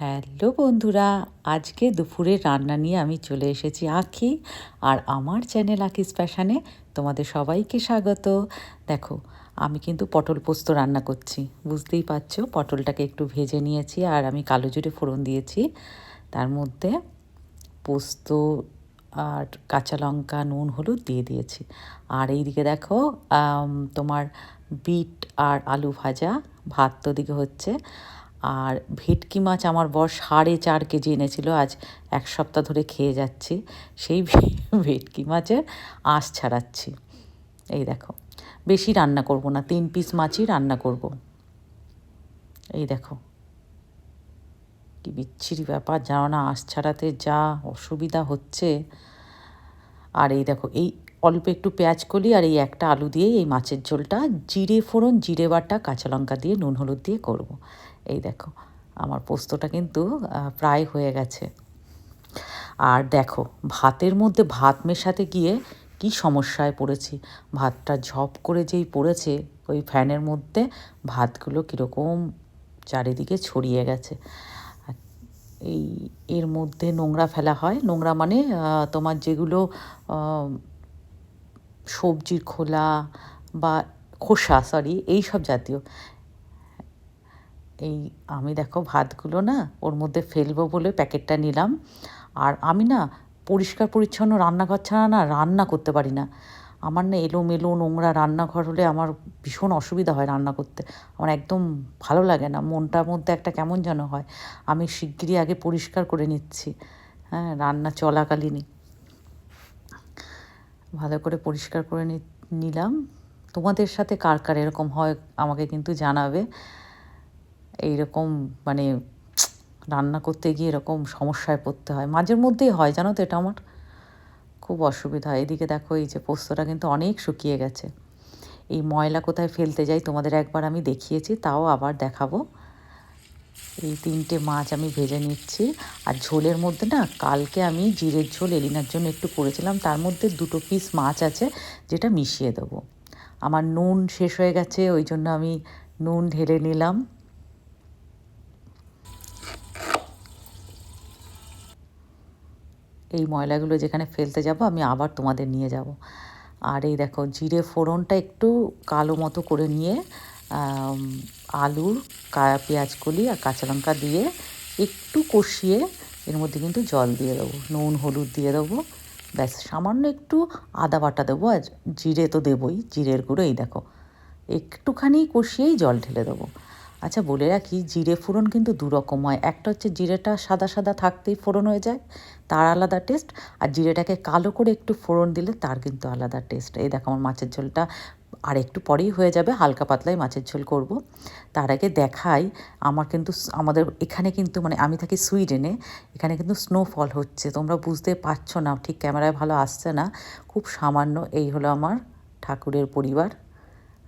Hello বন্ধুরা, আজকে দুপুরে রান্না নিয়ে আমি চলে এসেছি আখি আর আমার চ্যানেল আকিস প্যাশানে তোমাদের সবাইকে স্বাগত। দেখো, আমি কিন্তু পটল পোস্ত রান্না করছি, বুঝতেই পারছ? পটলটাকে একটু ভেজে নিয়েছি আর আমি কালো জিরে ফোড়ন দিয়েছি। তার মধ্যে পোস্ত আর কাঁচা লঙ্কা, নুন, হলুদ দিয়ে দিয়েছি। আর এইদিকে দেখো তোমার বিট আর আলু ভাজা, ভাত তো দিকে হচ্ছে। আর ভেটকি মাছ আমার বর সাড়ে চার কেজি এনেছিল, আজ এক সপ্তাহ ধরে খেয়ে যাচ্ছি। সেই ভেটকি মাছের আঁশ ছাড়াচ্ছি। এই দেখো, বেশি রান্না করব না, তিন পিস মাছই রান্না করব। এই দেখো, কি বিচ্ছিরি ব্যাপার, জানো না, আঁশ ছাড়াতে যা অসুবিধা হচ্ছে। আর এই দেখো, এই অল্প একটু পেঁয়াজ কলি আর এই একটা আলু দিয়ে এই মাছের ঝোলটা। জিরে ফোড়ন, জিরে বাটা, কাঁচা লঙ্কা দিয়ে, নুন হলুদ দিয়ে করব। এই দেখো, আমার পোস্তটা কিন্তু প্রায় হয়ে গেছে। আর দেখো, ভাতের মধ্যে ভাত মেশাতে গিয়ে কি সমস্যায় পড়েছি। ভাতটা ঝপ করে যেই পড়েছে, ওই ফ্যানের মধ্যে ভাতগুলো কীরকম চারিদিকে ছড়িয়ে গেছে। এই, এর মধ্যে নোংরা ফেলা হয়। নোংরা মানে তোমার যেগুলো সবজির খোলা বা খোসা সরি এই সব জাতীয়। এই আমি দেখো ভাতগুলো না ওর মধ্যে ফেলব বলে প্যাকেটটা নিলাম। আর আমি না পরিষ্কার পরিচ্ছন্ন রান্নাঘর ছাড়া না রান্না করতে পারি না। আমার না এলোমেলো নোংরা রান্নাঘর হলে আমার ভীষণ অসুবিধা হয় রান্না করতে। আমার একদম ভালো লাগে না, মনটার মধ্যে একটা কেমন যেন হয়। আমি শিগগিরই আগে পরিষ্কার করে নিচ্ছি। হ্যাঁ রান্না চলাকালীনই। ভালো করে পরিষ্কার করে নিলাম। তোমাদের সাথে কার কার এরকম হয় আমাকে কিন্তু জানাবে। এইরকম মানে রান্না করতে গিয়ে এরকম সমস্যায় পড়তে হয়। মাঝের মধ্যেই হয়, জানো তো এটা আমার? খুব অসুবিধা। হয় এদিকে দেখো এই যে পোস্তটা কিন্তু অনেক শুকিয়ে গেছে। এই ময়লা কোথায় ফেলতে যাই তোমাদের একবার আমি দেখিয়েছি, তাও আবার দেখাবো। এই তিনটে মাছ আমি ভেজে নিচ্ছি। আর ঝোলের মধ্যে না, কালকে আমি জিরের ঝোল এলিনার জন্য একটু করেছিলাম, তার মধ্যে দুটো পিস মাছ আছে, যেটা মিশিয়ে দেবো। আমার নুন শেষ হয়ে গেছে, ওই জন্য আমি নুন ঢেলে নিলাম। এই ময়লাগুলো যেখানে ফেলতে যাব, আমি আবার তোমাদের নিয়ে যাব। আর এই দেখো, জিরে ফোড়নটা একটু কালো মতো করে নিয়ে আলু পেঁয়াজ কলি আর কাঁচা লঙ্কা দিয়ে একটু কষিয়ে এর মধ্যে কিন্তু জল দিয়ে দেবো, নুন, হলুদ দিয়ে দেবো। ব্যাস, সামান্য একটু আদা বাটা দেবো আর জিরে তো দেবই, জিরের গুঁড়ো এই দেখো। একটুখানি কষিয়েই জল ঢেলে দেবো। আচ্ছা বলে রাখি, জিরে ফোড়ন কিন্তু দু রকম হয়। একটা হচ্ছে জিরেটা সাদা সাদা থাকতেই ফোড়ন হয়ে যায়, তার আলাদা টেস্ট। আর জিরেটাকে কালো করে একটু ফোড়ন দিলে তার কিন্তু আলাদা টেস্ট। এই দেখো আমার মাছের ঝোলটা আর একটু পরেই হয়ে যাবে, হালকা পাতলাই মাছের ঝোল করব। তার আগে দেখাই, আমার কিন্তু আমাদের এখানে কিন্তু মানে আমি থাকি সুইডেনে, এখানে কিন্তু স্নোফল হচ্ছে। তোমরা বুঝতে পারছ না, ঠিক ক্যামেরায় ভালো আসছে না। খুব সামান্য এই হলো আমার ঠাকুরের পরিবার,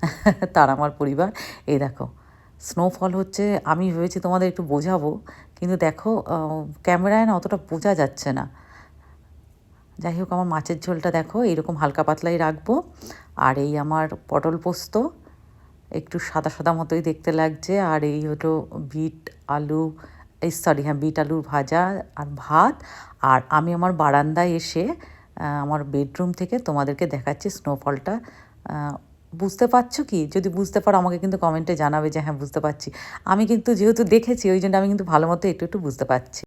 তার আমার পরিবার। এই দেখো স্নোফল হচ্ছে, আমি ভেবেছি তোমাদের একটু বোঝাবো, কিন্তু দেখো ক্যামেরায় না অতটা বোঝা যাচ্ছে না। যাই হোক, আমার মাছের ঝোলটা দেখো, এরকম হালকা পাতলাই রাখব। আর এই আমার পটল পোস্ত, একটু সাদা সাদা মতোই দেখতে লাগছে। আর এই হলো বিট আলু, এই সরি হ্যাঁ বিট আলুর ভাজা আর ভাত। আর আমি আমার বারান্দায় এসে আমার বেডরুম থেকে তোমাদেরকে দেখাচ্ছি স্নোফলটা বুঝতে পারছ কি? যদি বুঝতে পারো, আমাকে কিন্তু কমেন্টে জানাবে যে হ্যাঁ বুঝতে পারছি। আমি কিন্তু যেহেতু দেখেছি, ওই জন্য আমি কিন্তু ভালো মতো একটু একটু বুঝতে পারছি।